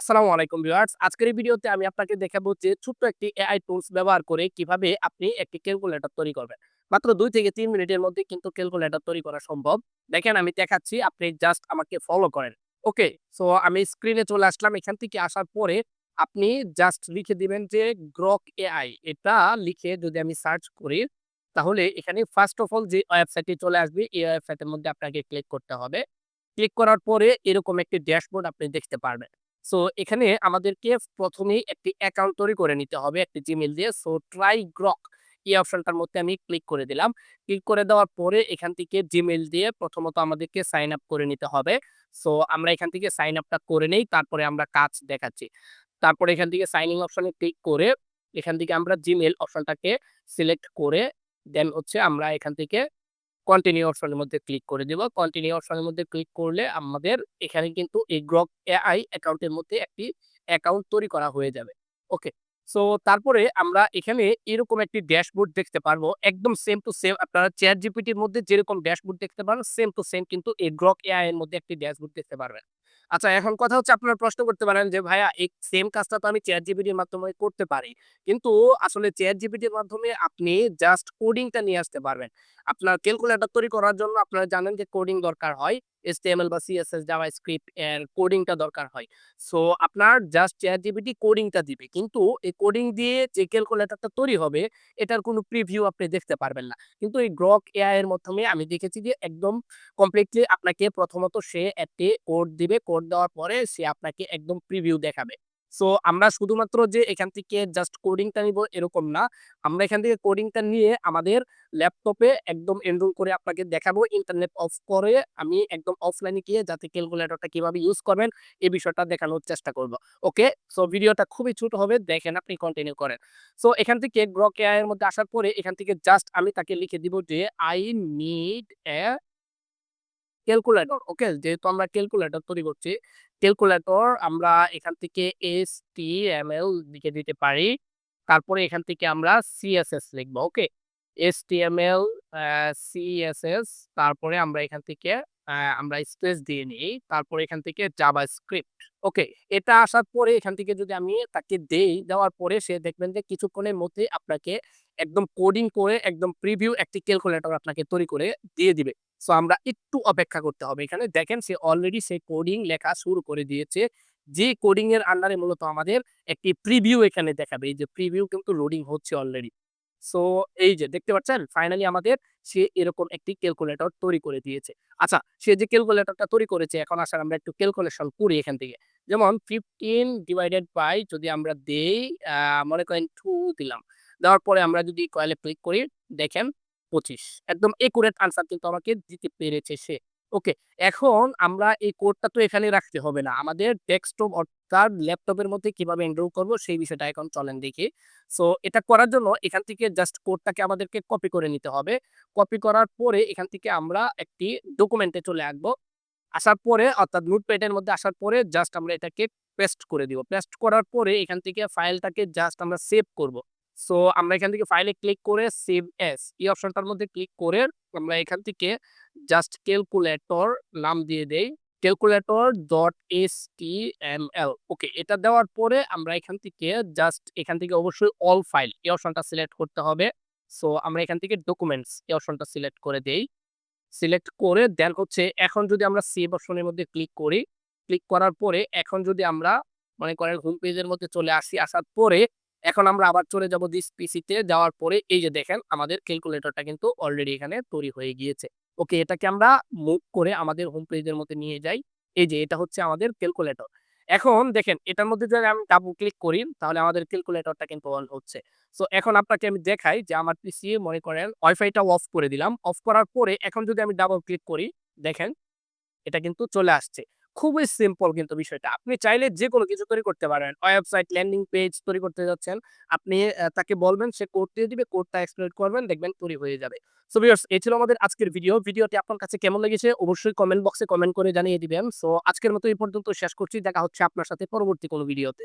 আসসালামু আলাইকুম ভিউয়ার্স। আজকের এই ভিডিওতে আমি আপনাকে দেখাবো যে ছোট্ট একটি এআই টুলস ব্যবহার করে কীভাবে আপনি একটি ক্যালকুলেটর তৈরি করবেন। মাত্র দুই থেকে তিন মিনিটের মধ্যে কিন্তু ক্যালকুলেটর তৈরি করা সম্ভব। দেখেন, আমি দেখাচ্ছি, আপনি জাস্ট আমাকে ফলো করেন। ওকে, সো আমি স্ক্রিনে চলে আসলাম। এখান থেকে আসার পরে আপনি জাস্ট লিখে দিবেন যে গ্রক এআই। এটা লিখে যদি আমি সার্চ করি, তাহলে এখানে ফার্স্ট অফ অল যে ওয়েবসাইটটি চলে আসবে, এই ওয়েবসাইটের মধ্যে আপনাকে ক্লিক করতে হবে। ক্লিক করার পরে এরকম একটি ড্যাশবোর্ড আপনি দেখতে পারবেন। সো, এখানে আমাদেরকে প্রথমেই একটি অ্যাকাউন্ট তৈরি করে নিতে হবে, একটি জিমেল দিয়ে। সো ট্রাই গ্রক এই অপশনটার মধ্যে আমি ক্লিক করে দিলাম। ক্লিক করে দেওয়ার পরে এখান থেকে জিমেল দিয়ে প্রথমত আমাদেরকে সাইন আপ করে নিতে হবে। সো, আমরা এখান থেকে সাইন আপটা করে নেই, তারপরে আমরা কাজ দেখাচ্ছি। তারপরে এখান থেকে সাইনিং অপশনে ক্লিক করে এখান থেকে আমরা জিমেল অপশনটাকে সিলেক্ট করে দেন হচ্ছে আমরা এখান থেকে কন্টিনিউ অপশনের মধ্যে ক্লিক করে দেব। কন্টিনিউ অপশনের মধ্যে ক্লিক করলে আমাদের এখানে কিন্তু এই গ্রক এআই অ্যাকাউন্টের মধ্যে একটি অ্যাকাউন্ট তৈরি করা হয়ে যাবে। ওকে সো তারপরে আমরা এখানে এরকম একটি ড্যাশবোর্ড দেখতে পারব। একদম সেম টু সেম আপনারা চেয়ার জিপিটির মধ্যে যেরকম ড্যাশবোর্ড দেখতে পারেন সেম টু সেম কিন্তু এই গ্রক এআই এর মধ্যে একটি ড্যাশবোর্ড দেখতে পারবেন। আচ্ছা এখন কথা হচ্ছে আপনারা প্রশ্ন করতে পারেন যে, ভাইয়া, এই সেম কাজটা তো আমি চেয়ার জিপিটির মাধ্যমে করতে পারি। কিন্তু আসলে চেয়ার জিপিটির মাধ্যমে আপনি জাস্ট কোডিংটা নিয়ে আসতে পারবেন। আপনার ক্যালকুলেটর তৈরি করার জন্য আপনারা জানেন যে কোডিং দরকার হয়। HTML বা CSS জাভাস্ক্রিপ্ট এর কোডিংটা দরকার হয়। সো আপনার জাস্ট চ্যাট জিপিটি কোডিংটা দিবে। কিন্তু এই কোডিং দিয়ে যে ক্যালকুলেটরটা তৈরি হবে, এটার কোনো প্রিভিউ আপনি দেখতে পারবেন না। কিন্তু এই গ্রক এআই এর মাধ্যমে আমি দেখেছি যে একদম কমপ্লিটলি আপনাকে প্রথমত সে একটি কোড দিবে। কোড দেওয়ার পরে সে আপনাকে একদম প্রিভিউ দেখাবে। সো আমরা শুধুমাত্র যে এখান থেকে জাস্ট কোডিংটা নিব এরকম না। আমরা এখান থেকে কোডিংটা নিয়ে আমাদের ল্যাপটপে একদম এনরোল করে আপনাকে দেখাবো ইন্টারনেট অফ করে আমি একদম অফলাইনে গিয়ে যাতে ক্যালকুলেটরটা কীভাবে ইউজ করবেন এই বিষয়টা দেখানোর চেষ্টা করব। ওকে সো ভিডিওটা খুবই ছোট হবে, দেখেন আপনি কন্টিনিউ করেন। সো এখান থেকে গ্রক এআই মধ্যে আসার পরে এখান থেকে জাস্ট আমি তাকে লিখে দিব যে I need a calculator okay যেহেতু আমরা ক্যালকুলেটর তৈরি করছি ক্যালকুলেটর আমরা এখান থেকে এস টি এম এল লিখে দিতে পারি। তারপরে এখান থেকে আমরা সিএসএস লিখব okay H T M L CSS তারপরে আমরা এখান থেকে আমরা স্পেস দিয়ে নিই। তারপর এখান থেকে জাভা স্ক্রিপ্ট ওকে এটা আসার পরে এখান থেকে যদি আমি তাকে দেই, দেওয়ার পরে সে দেখবেন যে কিছুক্ষণের মধ্যে আপনাকে একদম কোডিং করে, একদম প্রিভিউ একটি ক্যালকুলেটর আপনাকে তৈরি করে দিয়ে দিবে। সো আমরা একটু অপেক্ষা করতে হবে। এখানে দেখেন সে অলরেডি সে কোডিং লেখা শুরু করে দিয়েছে। যে কোডিং এর আন্ডারে মূলত আমাদের একটি প্রিভিউ এখানে দেখাবে। এই যে প্রিভিউ কিন্তু লোডিং হচ্ছে অলরেডি সো, এই যে দেখতে পাচ্ছেন ফাইনালি আমাদের সে এরকম একটি ক্যালকুলেটর তৈরি করে দিয়েছে। আচ্ছা সে যে ক্যালকুলেটরটা তৈরি করেছে, এখন আসার আমরা একটু ক্যালকুলেশন করি এখান থেকে। যেমন ফিফটিন ডিভাইডেড বাই যদি আমরা দেই মনে করেন টু দিলাম। দেওয়ার পরে আমরা যদি কয়েলে ক্লিক করি, দেখেন, পঁচিশ। একদম একুরেট আনসার কিন্তু আমাকে দিতে পেরেছে সে। ওকে, এখন আমরা এই কোডটা তো এখানে রাখতে হবে না। আমাদের ডেস্কটপ অর্থাৎ ল্যাপটপের মধ্যে কীভাবে এনরোল করব সেই বিষয়টা এখন চলেন দেখি। সো এটা করার জন্য এখান থেকে জাস্ট কোডটাকে আমাদেরকে কপি করে নিতে হবে। কপি করার পরে এখান থেকে আমরা একটি ডকুমেন্টে চলে আসব। আসার পরে অর্থাৎ নোটপ্যাডের মধ্যে আসার পরে জাস্ট আমরা এটাকে পেস্ট করে দিব। পেস্ট করার পরে এখান থেকে ফাইলটাকে জাস্ট আমরা সেভ করব। সো আমরা এখান থেকে ফাইলে ক্লিক করে সেভ এস এই অপশনটার মধ্যে ক্লিক করে আমরা এখান থেকে জাস্ট ক্যালকুলেটর নাম দিয়ে দেই। Calculator dot H T M L okay এটা দেওয়ার পরে আমরা এখান থেকে জাস্ট এখান থেকে অবশ্যই অল ফাইল এই অপশনটা সিলেক্ট করতে হবে। সো আমরা এখান থেকে ডকুমেন্টস এই অপশনটা সিলেক্ট করে দেই। সিলেক্ট করে দেন হচ্ছে এখন যদি আমরা সেভ অপশনের মধ্যে ক্লিক করি ক্লিক করার পরে এখন যদি আমরা মনে করেন হোম পেজের মধ্যে চলে আসি, আসার পরে এখন আমরা আবার চলে যাব দিস পিসিতে যাওয়ার পরে এই যে দেখেন, আমাদের ক্যালকুলেটরটা কিন্তু অলরেডি এখানে তৈরি হয়ে গিয়েছে। ওকে এটাকে আমরা মুভ করে আমাদের হোম পেজের মধ্যে নিয়ে যাই। এই যে এটা হচ্ছে আমাদের ক্যালকুলেটর এখন দেখেন, এটার মধ্যে যদি আমি ডাবল ক্লিক করি, তাহলে আমাদের ক্যালকুলেটরটা কিন্তু অন হচ্ছে। সো এখন আপনাকে আমি দেখাই যে আমার পিসি মনে করেন ওয়াইফাইটা অফ করে দিলাম। অফ করার পরে এখন যদি আমি ডাবল ক্লিক করি, দেখেন, এটা কিন্তু চলে আসছে। খুবই সিম্পল কিন্তু বিষয়টা। আপনি চাইলে যে কোনো কিছু তৈরি করতে পারেন। ওয়েবসাইট ল্যান্ডিং পেজ তৈরি করতে যাচ্ছেন। আপনি তাকে বলবেন, সে কোড দিয়ে দিবে কোডটা এক্সপ্লোর করবেন, দেখবেন তৈরি হয়ে যাবে। সো ভিউয়ার্স এই ছিল আমাদের আজকের ভিডিও ভিডিওটি আপনার কাছে কেমন লেগেছে অবশ্যই কমেন্ট বক্সে কমেন্ট করে জানিয়ে দিবেন। সো আজকের মতো এই পর্যন্ত শেষ করছি। দেখা হচ্ছে আপনার সাথে পরবর্তী কোনো ভিডিওতে